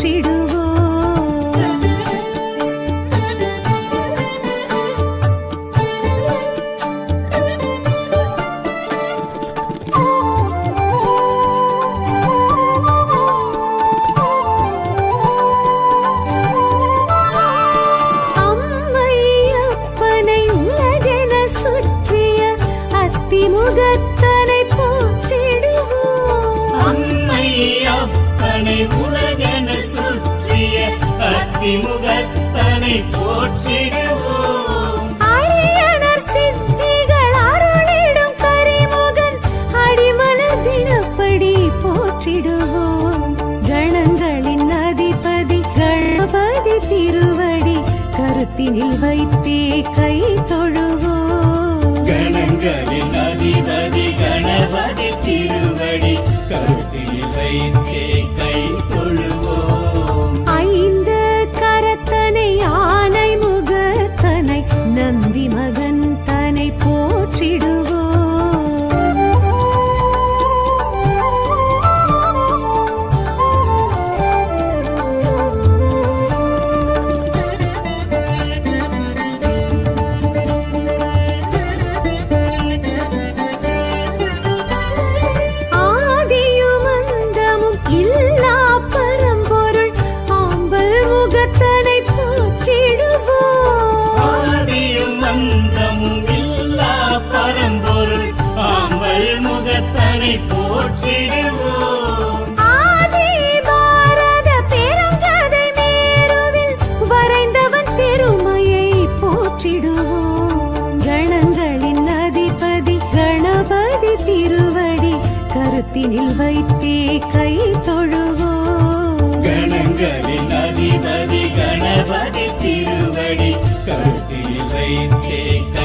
see you அறிமுகத்தனை போற்றிட परित्ये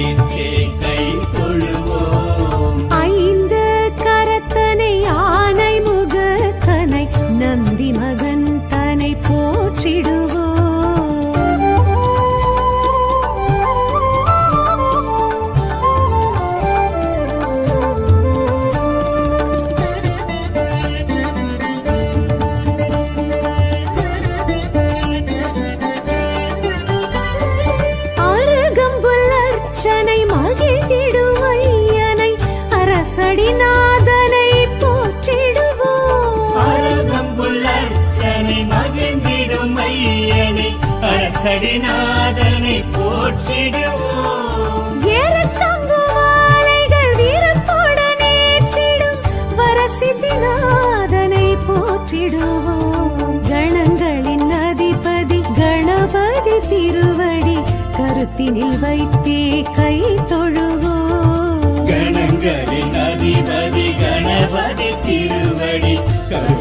David. Thiruvadi